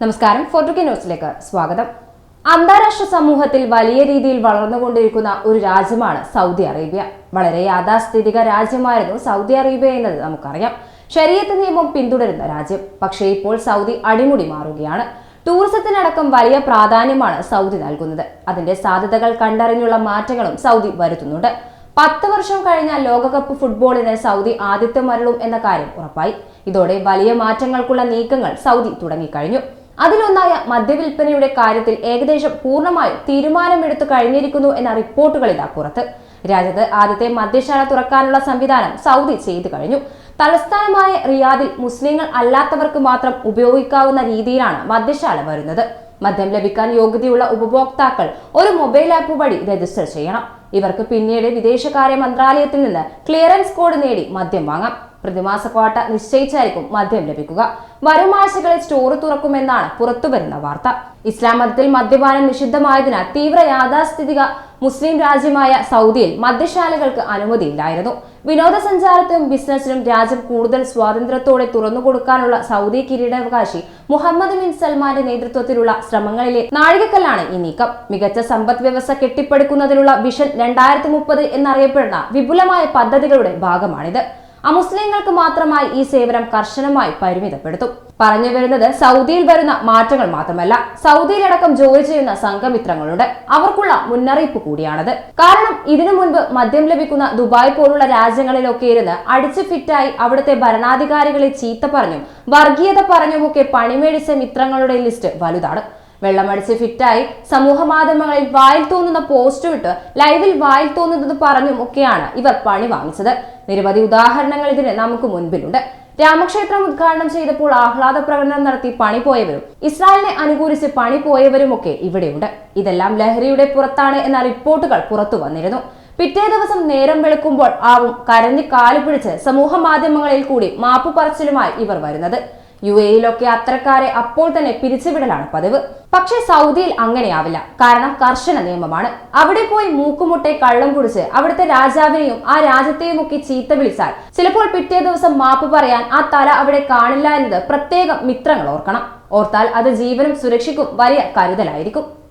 നമസ്കാരം ഫോർട്ടുക്കി ന്യൂസിലേക്ക് സ്വാഗതം. അന്താരാഷ്ട്ര സമൂഹത്തിൽ വലിയ രീതിയിൽ വളർന്നുകൊണ്ടിരിക്കുന്ന ഒരു രാജ്യമാണ് സൗദി അറേബ്യ. വളരെ യാഥാസ്ഥിതിക രാജ്യമായിരുന്നു സൗദി അറേബ്യ എന്നത് നമുക്കറിയാം. ശരീരത്ത് നിയമം പിന്തുടരുന്ന രാജ്യം. പക്ഷേ ഇപ്പോൾ സൗദി അടിമുടി മാറുകയാണ്. ടൂറിസത്തിനടക്കം വലിയ പ്രാധാന്യമാണ് സൗദി നൽകുന്നത്. അതിന്റെ സാധ്യതകൾ കണ്ടറിഞ്ഞുള്ള മാറ്റങ്ങളും സൗദി വരുത്തുന്നുണ്ട്. പത്ത് വർഷം കഴിഞ്ഞ ലോകകപ്പ് ഫുട്ബോളിന് സൗദി ആതിഥ്യം മരളും എന്ന കാര്യം ഉറപ്പായി. ഇതോടെ വലിയ മാറ്റങ്ങൾക്കുള്ള നീക്കങ്ങൾ സൗദി തുടങ്ങിക്കഴിഞ്ഞു. അതിലൊന്നായ മദ്യവിൽപ്പനയുടെ കാര്യത്തിൽ ഏകദേശം പൂർണമായി തീരുമാനമെടുത്തു കഴിഞ്ഞിരിക്കുന്നു എന്ന റിപ്പോർട്ടുകളിതാ പുറത്ത്. രാജ്യത്ത് ആദ്യത്തെ മദ്യശാല തുറക്കാനുള്ള സംവിധാനം സൗദി ചെയ്തു കഴിഞ്ഞു. തലസ്ഥാനമായ റിയാദിൽ മുസ്ലിങ്ങൾ അല്ലാത്തവർക്ക് മാത്രം ഉപയോഗിക്കാവുന്ന രീതിയിലാണ് മദ്യശാല വരുന്നത്. മദ്യം ലഭിക്കാൻ യോഗ്യതയുള്ള ഉപഭോക്താക്കൾ ഒരു മൊബൈൽ ആപ്പ് വഴി രജിസ്റ്റർ ചെയ്യണം. ഇവർക്ക് പിന്നീട് വിദേശകാര്യ മന്ത്രാലയത്തിൽ നിന്ന് ക്ലിയറൻസ് കോഡ് നേടി മദ്യം വാങ്ങാം. പ്രതിമാസ ക്വാട്ട നിശ്ചയിച്ചായിരിക്കും മദ്യം ലഭിക്കുക. വരും ആഴ്ചകളിൽ സ്റ്റോർ തുറക്കുമെന്നാണ് പുറത്തുവരുന്ന വാർത്ത. ഇസ്ലാം മതത്തിൽ മദ്യപാനം നിഷിദ്ധമായതിനാൽ തീവ്ര യാഥാസ്ഥിതിക മുസ്ലിം രാജ്യമായ സൗദിയിൽ മദ്യശാലകൾക്ക് അനുമതിയില്ലായിരുന്നു. വിനോദസഞ്ചാരത്തിനും ബിസിനസിനും രാജ്യം കൂടുതൽ സ്വാതന്ത്ര്യത്തോടെ തുറന്നുകൊടുക്കാനുള്ള സൗദി കിരീടാവകാശി മുഹമ്മദ് ബിൻ സൽമാന്റെ നേതൃത്വത്തിലുള്ള ശ്രമങ്ങളിലെ നാഴികക്കല്ലാണ് ഈ നീക്കം. മികച്ച സമ്പദ് വ്യവസ്ഥ കെട്ടിപ്പടുക്കുന്നതിനുള്ള വിഷൻ രണ്ടായിരത്തി മുപ്പത് എന്നറിയപ്പെടുന്ന വിപുലമായ പദ്ധതികളുടെ ഭാഗമാണിത്. അമുസ്ലിങ്ങൾക്ക് മാത്രമായി ഈ സേവനം കർശനമായി പരിമിതപ്പെടുത്തും. പറഞ്ഞു വരുന്നത് സൗദിയിൽ വരുന്ന മാറ്റങ്ങൾ മാത്രമല്ല സൗദിയിലടക്കം ജോലി ചെയ്യുന്ന സംഘമിത്രങ്ങളുണ്ട്. അവർക്കുള്ള മുന്നറിയിപ്പ് കൂടിയാണത്. കാരണം ഇതിനു മുൻപ് മദ്യം ലഭിക്കുന്ന ദുബായ് പോലുള്ള രാജ്യങ്ങളിലൊക്കെ ഇരുന്ന് അടിച്ചു ഫിറ്റായി അവിടുത്തെ ഭരണാധികാരികളെ ചീത്ത പറഞ്ഞും വർഗീയത പറഞ്ഞുമൊക്കെ പണിമേടിച്ച മിത്രങ്ങളുടെ ലിസ്റ്റ് വലുതാണ്. വെള്ളമടിച്ച് ഫിറ്റായി സമൂഹ മാധ്യമങ്ങളിൽ വായിൽ തോന്നുന്ന പോസ്റ്റ് വിട്ട് ലൈവിൽ വായിൽ തോന്നുന്നത് പറഞ്ഞും ഒക്കെയാണ് ഇവർ പണി വാങ്ങിച്ചത്. നിരവധി ഉദാഹരണങ്ങൾ ഇതിന് നമുക്ക് മുൻപിലുണ്ട്. രാമക്ഷേത്രം ഉദ്ഘാടനം ചെയ്തപ്പോൾ ആഹ്ലാദ പ്രകടനം നടത്തി പണി പോയവരും ഇസ്രായേലിനെ അനുകൂലിച്ച് പണി പോയവരുമൊക്കെ ഇവിടെയുണ്ട്. ഇതെല്ലാം ലഹരിയുടെ പുറത്താണ് എന്ന റിപ്പോർട്ടുകൾ പുറത്തു വന്നിരുന്നു. പിറ്റേ ദിവസം നേരം വെളുക്കുമ്പോൾ ആവും കരഞ്ഞ് കാലു പിടിച്ച് സമൂഹ മാധ്യമങ്ങളിൽ കൂടി മാപ്പു പറച്ചിലുമായി ഇവർ വരുന്നത്. യു എയിലൊക്കെ അത്തരക്കാരെ അപ്പോൾ തന്നെ പിരിച്ചുവിടലാണ് പതിവ്. പക്ഷേ സൗദിയിൽ അങ്ങനെയാവില്ല. കാരണം കർശന നിയമമാണ്. അവിടെ പോയി മൂക്കുമുട്ടെ കള്ളം കുടിച്ച് അവിടുത്തെ രാജാവിനെയും ആ രാജ്യത്തെയും ഒക്കെ ചീത്ത വിളിച്ചാൽ ചിലപ്പോൾ പിറ്റേ ദിവസം മാപ്പ് പറയാൻ ആ തല അവിടെ കാണില്ല എന്നത് പ്രത്യേകം മിത്രങ്ങൾ ഓർക്കണം. ഓർത്താൽ അത് ജീവനും സുരക്ഷിക്കും വലിയ കരുതലായിരിക്കും.